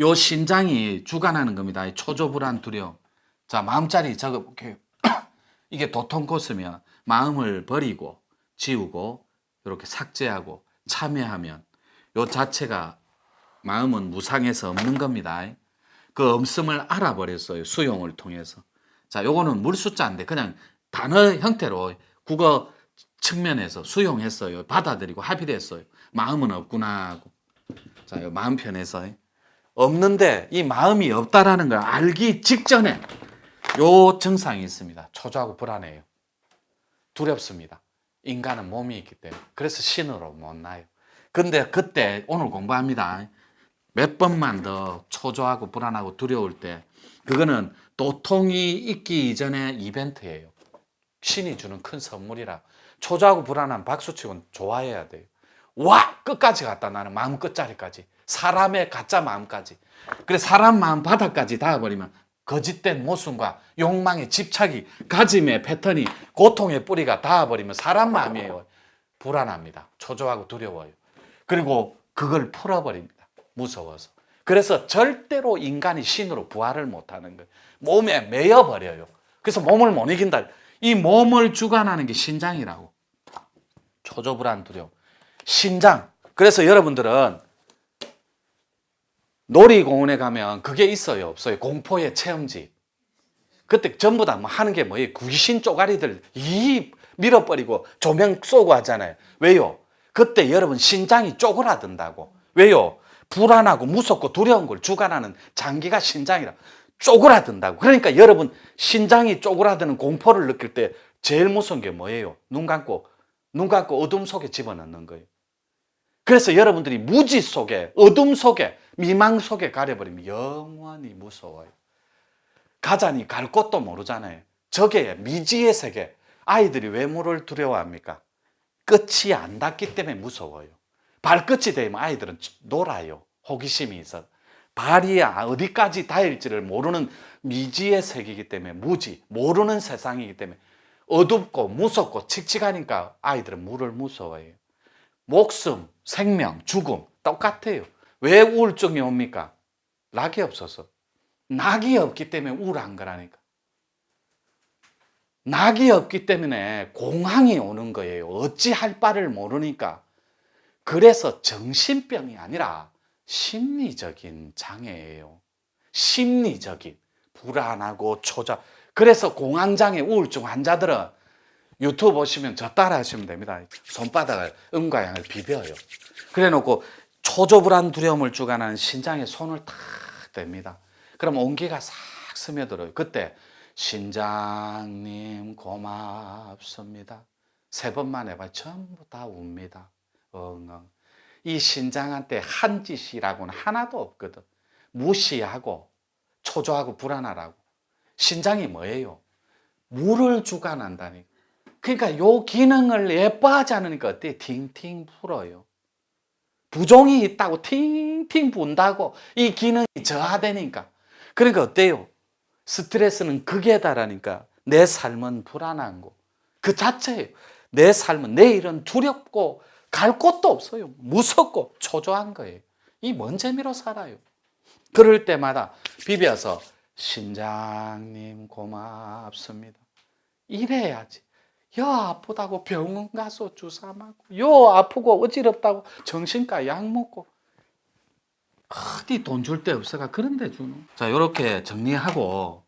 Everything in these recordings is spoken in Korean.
요 신장이 주관하는 겁니다. 이 초조불안 두려움. 자, 마음자리 적어볼게요. 이게 도통 코스면 마음을 버리고 지우고 이렇게 삭제하고 참여하면 요 자체가 마음은 무상해서 없는 겁니다. 그 없음을 알아버렸어요. 수용을 통해서. 자, 요거는 물숫자인데 그냥 단어 형태로 국어 측면에서 수용했어요. 받아들이고 합의됐어요. 마음은 없구나 하고. 자, 요 마음 편에서 없는데 이 마음이 없다라는 걸 알기 직전에 요 증상이 있습니다. 초조하고 불안해요. 두렵습니다. 인간은 몸이 있기 때문에. 그래서 신으로 못 나요. 근데 그때 오늘 공부합니다. 몇 번만 더 초조하고 불안하고 두려울 때 그거는 도통이 있기 이전의 이벤트예요. 신이 주는 큰 선물이라 초조하고 불안한 박수치고는 좋아해야 돼요. 와 끝까지 갔다 나는 마음 끝자리까지 사람의 가짜 마음까지 그래 사람 마음 바닥까지 닿아버리면 거짓된 모순과 욕망의 집착이 가짐의 패턴이 고통의 뿌리가 닿아버리면 사람 마음이에요. 불안합니다. 초조하고 두려워요. 그리고 그걸 풀어버립니다. 무서워서. 그래서 절대로 인간이 신으로 부활을 못하는 거예요. 몸에 매여버려요. 그래서 몸을 못 이긴다. 이 몸을 주관하는 게 신장이라고. 초조 불안 두려움. 신장. 그래서 여러분들은 놀이공원에 가면 그게 있어요, 없어요? 공포의 체험지. 그때 전부 다 뭐 하는 게 뭐예요? 귀신 쪼가리들 이 밀어버리고 조명 쏘고 하잖아요. 왜요? 그때 여러분 신장이 쪼그라든다고. 왜요? 불안하고 무섭고 두려운 걸 주관하는 장기가 신장이라 쪼그라든다고. 그러니까 여러분 신장이 쪼그라드는 공포를 느낄 때 제일 무서운 게 뭐예요? 눈 감고 눈 감고 어둠 속에 집어넣는 거예요. 그래서 여러분들이 무지 속에 어둠 속에 미망 속에 가려버리면 영원히 무서워요. 가자니 갈 곳도 모르잖아요. 저게 미지의 세계. 아이들이 왜 물을 두려워합니까? 끝이 안 닿기 때문에 무서워요. 발끝이 되면 아이들은 놀아요. 호기심이 있어. 발이 어디까지 닿을지를 모르는 미지의 세계이기 때문에 무지, 모르는 세상이기 때문에 어둡고 무섭고 칙칙하니까 아이들은 물을 무서워해요. 목숨, 생명, 죽음 똑같아요. 왜 우울증이 옵니까? 낙이 없어서. 낙이 없기 때문에 우울한 거라니까. 낙이 없기 때문에 공황이 오는 거예요. 어찌할 바를 모르니까. 그래서 정신병이 아니라 심리적인 장애예요. 심리적인 불안하고 초조. 그래서 공황장애 우울증 환자들은 유튜브 보시면 저 따라 하시면 됩니다. 손바닥을 음과 양을 비벼요. 그래 놓고 초조불안 두려움을 주관하는 신장에 손을 탁 댑니다. 그럼 온기가 싹 스며들어요. 그때 신장님 고맙습니다. 세 번만 해봐 전부 다 웁니다. 엉엉. 이 신장한테 한 짓이라고는 하나도 없거든. 무시하고 초조하고 불안하라고. 신장이 뭐예요? 물을 주관한다니. 그러니까 요 기능을 예뻐하지 않으니까 어때? 팅팅 불어요. 부종이 있다고 팅팅 분다고 이 기능이 저하되니까. 그러니까 어때요? 스트레스는 극에 달하니까 내 삶은 불안한 거. 그 자체예요. 내 삶은 내일은 두렵고 갈 곳도 없어요. 무섭고 초조한 거예요. 이먼 재미로 살아요. 그럴 때마다 비벼서 신장님 고맙습니다. 이래야지. 여 아프다고 병원 가서 주사 맞고, 요 아프고 어지럽다고 정신과 약 먹고, 어디 돈 줄 데 없어가 그런데 주노. 자, 이렇게 정리하고,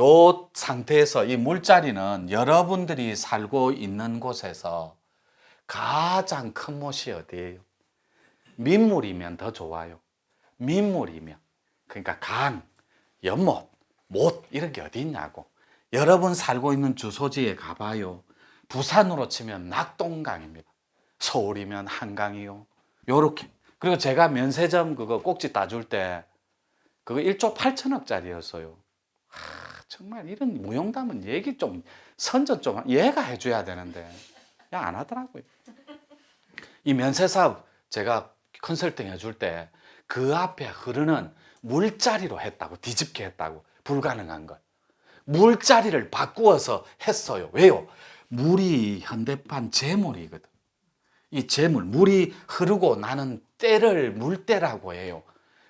요 상태에서 이 물자리는 여러분들이 살고 있는 곳에서 가장 큰 못이 어디예요? 민물이면 더 좋아요. 민물이면. 그러니까 강, 연못, 못, 이런 게 어디 있냐고. 여러분 살고 있는 주소지에 가봐요. 부산으로 치면 낙동강입니다. 서울이면 한강이요. 요렇게. 그리고 제가 면세점 그거 꼭지 따줄 때 그거 1조 8천억짜리였어요. 하, 정말 이런 무용담은 얘기 좀 선전 좀 얘가 해줘야 되는데 야 안 하더라고요. 이 면세 사업 제가 컨설팅 해줄 때 그 앞에 흐르는 물자리로 했다고 뒤집게 했다고 불가능한 것. 물자리를 바꾸어서 했어요. 왜요? 물이 현대판 재물이거든. 이 재물, 물이 흐르고 나는 때를 물때라고 해요.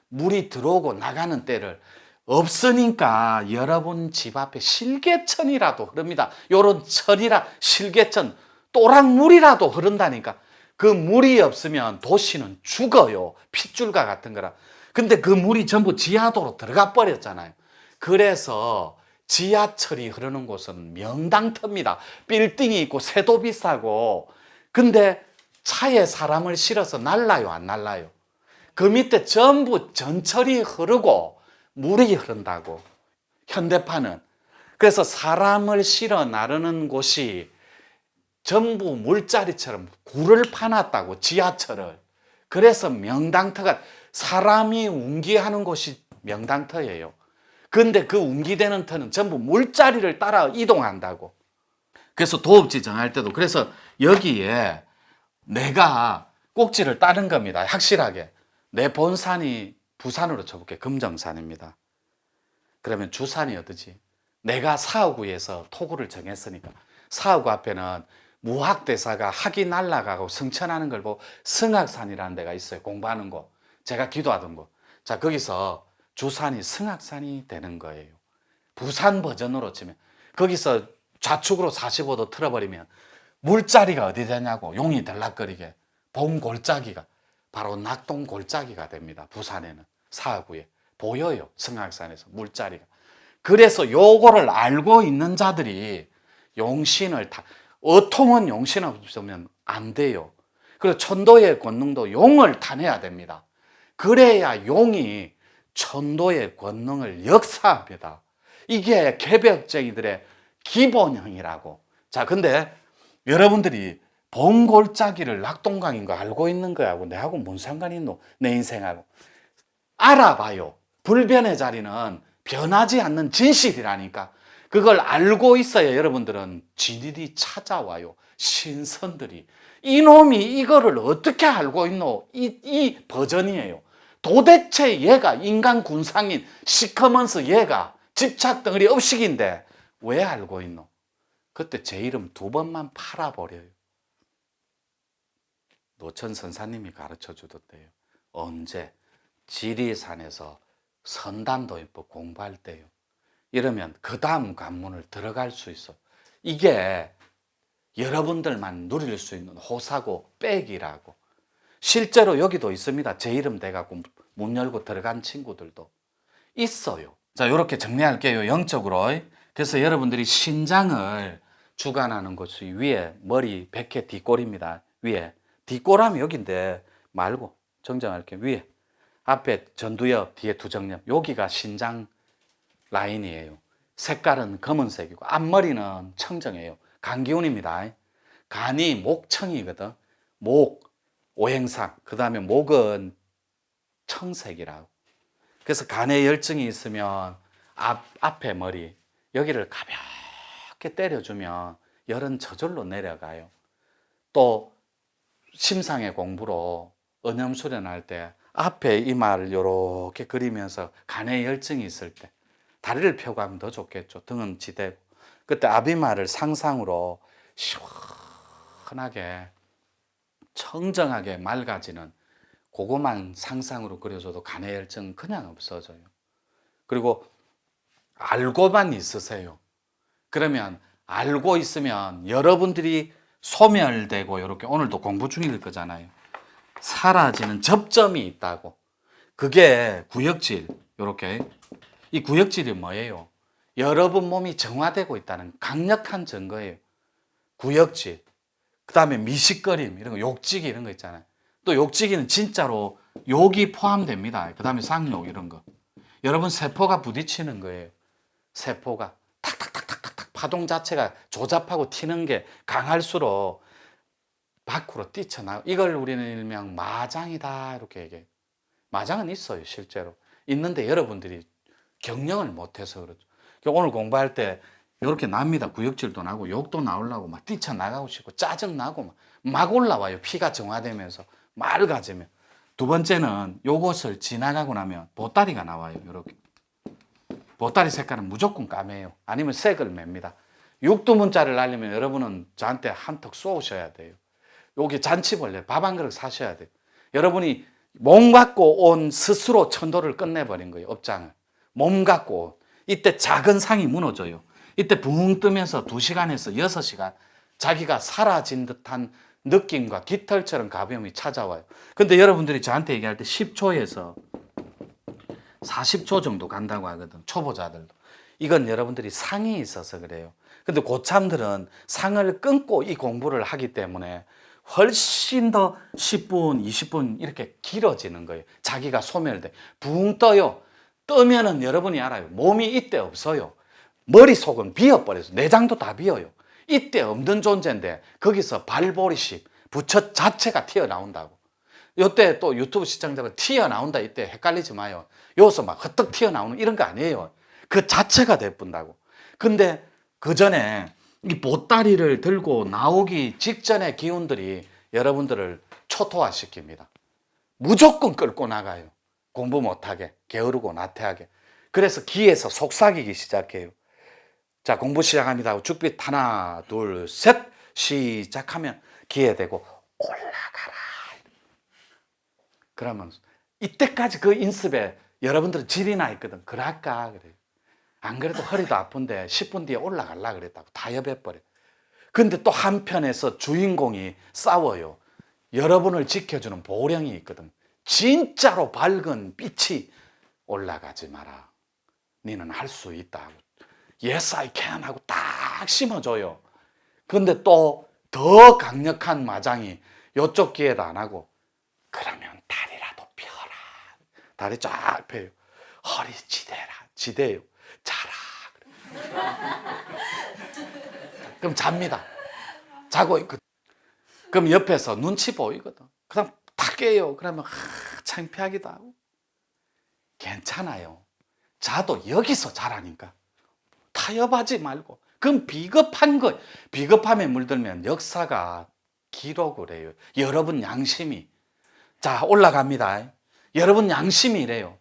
물이 들어오고 나가는 때를 없으니까 여러분 집 앞에 실개천이라도 흐릅니다. 요런 천이라 실개천 또랑물이라도 흐른다니까. 그 물이 없으면 도시는 죽어요. 핏줄과 같은 거라. 근데 그 물이 전부 지하도로 들어가 버렸잖아요. 그래서 지하철이 흐르는 곳은 명당터입니다. 빌딩이 있고 새도 비싸고. 근데 차에 사람을 실어서 날라요, 안 날라요? 그 밑에 전부 전철이 흐르고 물이 흐른다고. 현대판은. 그래서 사람을 실어 나르는 곳이 전부 물자리처럼 굴을 파놨다고, 지하철을. 그래서 명당터가 사람이 운기하는 곳이 명당터예요. 근데 그 운기되는 터는 전부 물자리를 따라 이동한다고. 그래서 도읍지 정할 때도 그래서 여기에 내가 꼭지를 따는 겁니다. 확실하게. 내 본산이 부산으로 쳐볼게. 금정산입니다. 그러면 주산이 어디지? 내가 사후구에서 토구를 정했으니까 사후구 앞에는 무학대사가 학이 날라가고 승천하는 걸 보고 승학산이라는 데가 있어요. 공부하는 곳. 제가 기도하던 곳. 자, 거기서 주산이 승학산이 되는 거예요. 부산 버전으로 치면. 거기서 좌측으로 45도 틀어버리면 물자리가 어디 되냐고 용이 들락거리게 봄 골짜기가 바로 낙동 골짜기가 됩니다. 부산에는 사하구에 보여요. 승학산에서 물자리가. 그래서 요거를 알고 있는 자들이 용신을 타 어통은 용신 없으면 안 돼요. 그리고 천도의 권능도 용을 타내야 됩니다. 그래야 용이 천도의 권능을 역사합니다. 이게 개벽쟁이들의 기본형이라고. 자, 근데 여러분들이 봉골짜기를 낙동강인 거 알고 있는 거하고 내하고 뭔 상관이 있노? 내 인생하고. 알아봐요. 불변의 자리는 변하지 않는 진실이라니까. 그걸 알고 있어야 여러분들은 진일이 찾아와요. 신선들이. 이놈이 이거를 어떻게 알고 있노? 이, 이 버전이에요. 도대체 얘가 인간 군상인 시커먼스 얘가 집착 덩어리 업식인데 왜 알고 있노? 그때 제 이름 두 번만 팔아버려요. 노천 선사님이 가르쳐 주던데요. 언제? 지리산에서 선단도입법 공부할 때요. 이러면 그 다음 관문을 들어갈 수 있어. 이게 여러분들만 누릴 수 있는 호사고 백이라고. 실제로 여기도 있습니다. 제 이름 대갖고 문 열고 들어간 친구들도 있어요. 자, 이렇게 정리할게요. 영적으로. 그래서 여러분들이 신장을 주관하는 곳이 위에 머리 백회 뒷골입니다. 위에 뒷골하면 여기인데 말고 정정할게요. 위에 앞에 전두엽 뒤에 두정엽 여기가 신장 라인이에요. 색깔은 검은색이고 앞머리는 청정해요. 간기운입니다. 간이 목청이거든. 목 오행상 그 다음에 목은 청색이라고. 그래서 간에 열증이 있으면 앞 앞에 머리 여기를 가볍게 때려주면 열은 저절로 내려가요. 또 심상의 공부로 언염 수련할 때 앞에 이마를 이렇게 그리면서 간에 열증이 있을 때 다리를 펴고 하면 더 좋겠죠. 등은 지대고 그때 앞이마를 상상으로 시원하게 청정하게 맑아지는 그거만 상상으로 그려줘도 간의 열증 그냥 없어져요. 그리고 알고만 있으세요. 그러면 알고 있으면 여러분들이 소멸되고 이렇게 오늘도 공부 중일 거잖아요. 사라지는 접점이 있다고. 그게 구역질 이렇게 이 구역질이 뭐예요? 여러분 몸이 정화되고 있다는 강력한 증거예요. 구역질. 그 다음에 미식거림, 이런 거, 욕지기 이런 거 있잖아요. 또 욕지기는 진짜로 욕이 포함됩니다. 그 다음에 상욕 이런 거. 여러분 세포가 부딪히는 거예요. 세포가 탁탁탁탁탁 파동 자체가 조잡하고 튀는 게 강할수록 밖으로 뛰쳐나가. 이걸 우리는 일명 마장이다 이렇게 얘기해요. 마장은 있어요 실제로. 있는데 여러분들이 경영을 못해서 그렇죠. 오늘 공부할 때 이렇게 납니다. 구역질도 나고 욕도 나오려고 막 뛰쳐나가고 싶고 짜증 나고 막, 막 올라와요. 피가 정화되면서 맑아지면. 두 번째는 요것을 지나가고 나면 보따리가 나와요. 이렇게. 보따리 색깔은 무조건 까매요. 아니면 색을 맵니다. 육두문자를 날리면 여러분은 저한테 한턱 쏘셔야 돼요. 여기 잔치벌레 밥 한 그릇 사셔야 돼요. 여러분이 몸 갖고 온 스스로 천도를 끝내버린 거예요. 업장을. 몸 갖고 온. 이때 작은 상이 무너져요. 이때 붕 뜨면서 2시간에서 6시간 자기가 사라진 듯한 느낌과 깃털처럼 가벼움이 찾아와요. 근데 여러분들이 저한테 얘기할 때 10초에서 40초 정도 간다고 하거든. 초보자들도. 이건 여러분들이 상이 있어서 그래요. 근데 고참들은 상을 끊고 이 공부를 하기 때문에 훨씬 더 10분, 20분 이렇게 길어지는 거예요. 자기가 소멸돼. 붕 떠요. 뜨면은 여러분이 알아요. 몸이 이때 없어요. 머릿속은 비어버려서 내장도 다 비어요. 이때 없는 존재인데 거기서 발보리십, 부처 자체가 튀어나온다고. 요때 또 유튜브 시청자가 튀어나온다 이때 헷갈리지 마요. 여기서 막 헛떡 튀어나오는 이런 거 아니에요. 그 자체가 돼뿐다고. 근데 그 전에 이 보따리를 들고 나오기 직전의 기운들이 여러분들을 초토화시킵니다. 무조건 끌고 나가요. 공부 못하게, 게으르고 나태하게. 그래서 기에서 속삭이기 시작해요. 자, 공부 시작합니다. 죽빛 하나, 둘, 셋 시작하면 기에 대고 올라가라. 그러면 이때까지 그 인습에 여러분들은 질이 나 있거든. 그럴까? 그래요. 안 그래도 허리도 아픈데 10분 뒤에 올라갈라 그랬다고 다 여배버려. 근데 또 한편에서 주인공이 싸워요. 여러분을 지켜주는 보령이 있거든. 진짜로 밝은 빛이 올라가지 마라. 니는 할 수 있다. Yes, I can 하고 딱 심어줘요. 근데 또 더 강력한 마장이 요쪽 귀에도 안 하고 그러면 다리라도 펴라. 다리 쫙 펴요. 허리 지대라. 지대요. 자라. 그럼 잡니다. 자고 있거든. 그럼 옆에서 눈치 보이거든. 그럼 탁 깨요. 그러면 하, 창피하기도 하고. 괜찮아요. 자도 여기서 자라니까. 타협하지 말고. 그럼 비겁한 거. 비겁함에 물들면 역사가 기록을 해요. 여러분 양심이. 자, 올라갑니다. 여러분 양심이 이래요.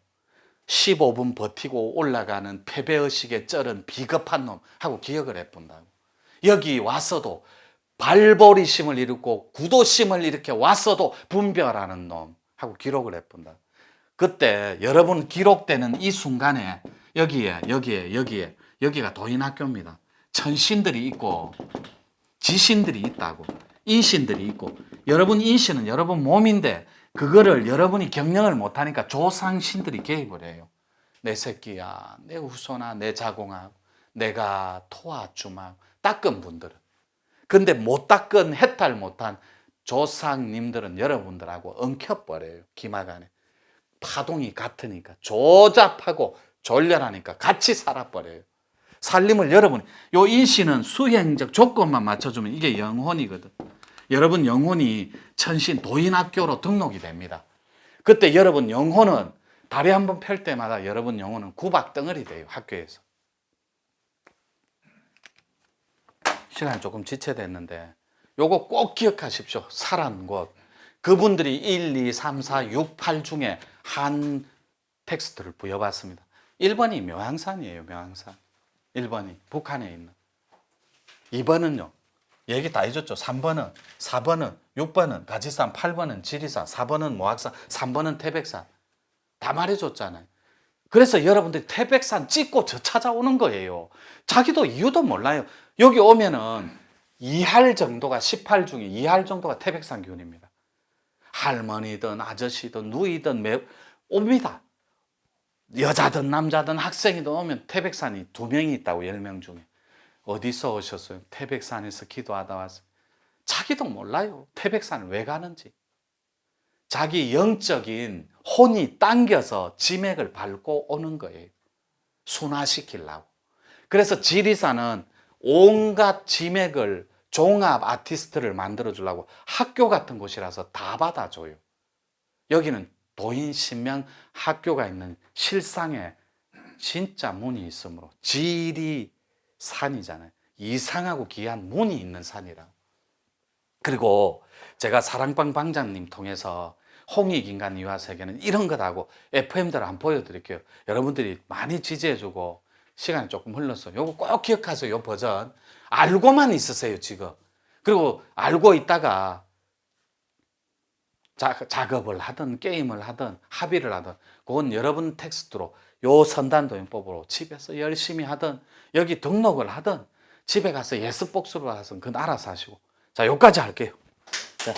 15분 버티고 올라가는 패배의식에 쩔은 비겁한 놈 하고 기억을 해본다고. 여기 왔어도 발버리심을 일으고 구도심을 일으켜 왔어도 분별하는 놈 하고 기록을 해본다. 그때 여러분 기록되는 이 순간에 여기에 여기에 여기에 여기가 도인학교입니다. 천신들이 있고 지신들이 있다고 인신들이 있고 여러분 인신은 여러분 몸인데 그거를 여러분이 경영을 못하니까 조상신들이 개입을 해요. 내 새끼야, 내 후손아, 내 자공아, 내가 토아주마 닦은 분들은. 근데 못 닦은 해탈 못한 조상님들은 여러분들하고 엉켜버려요. 기마간에. 파동이 같으니까 조잡하고 졸렬하니까 같이 살아버려요. 살림을 여러분, 요 인신은 수행적 조건만 맞춰주면 이게 영혼이거든. 여러분 영혼이 천신 도인학교로 등록이 됩니다. 그때 여러분 영혼은 다리 한 번 펼 때마다 여러분 영혼은 구박 덩어리 돼요. 학교에서. 시간이 조금 지체됐는데 요거 꼭 기억하십시오. 살한 곳. 그분들이 1, 2, 3, 4, 6, 8 중에 한 텍스트를 부여받습니다. 1번이 묘향산이에요. 묘향산. 1번이 북한에 있는. 2번은요. 얘기 다 해줬죠. 3번은, 4번은, 6번은 가지산, 8번은 지리산, 4번은 모악산, 3번은 태백산. 다 말해줬잖아요. 그래서 여러분들이 태백산 찍고 저 찾아오는 거예요. 자기도 이유도 몰라요. 여기 오면은 2할 정도가 18 중에 2할 정도가 태백산 기운입니다. 할머니든 아저씨든 누이든 매, 옵니다. 여자든 남자든 학생이든 오면 태백산이 두 명이 있다고 10명 중에. 어디서 오셨어요? 태백산에서 기도하다 왔어요. 자기도 몰라요. 태백산을 왜 가는지. 자기 영적인 혼이 당겨서 지맥을 밟고 오는 거예요. 순화시키려고. 그래서 지리산은 온갖 지맥을 종합 아티스트를 만들어 주려고 학교 같은 곳이라서 다 받아줘요. 여기는 도인 신명 학교가 있는 실상에 진짜 문이 있으므로 지리 산이잖아요. 이상하고 귀한 문이 있는 산이라. 그리고 제가 사랑방 방장님 통해서 홍익 인간 이화 세계는 이런 거다고 FM들 안 보여드릴게요. 여러분들이 많이 지지해주고 시간이 조금 흘렀어요. 요거 꼭 기억하세요. 요 버전. 알고만 있으세요, 지금. 그리고 알고 있다가 자, 작업을 하든 게임을 하든 합의를 하든 그건 여러분 텍스트로 요 선단도용법으로 집에서 열심히 하든 여기 등록을 하든 집에 가서 예습 복습을 하든 그건 알아서 하시고 자 요까지 할게요 자.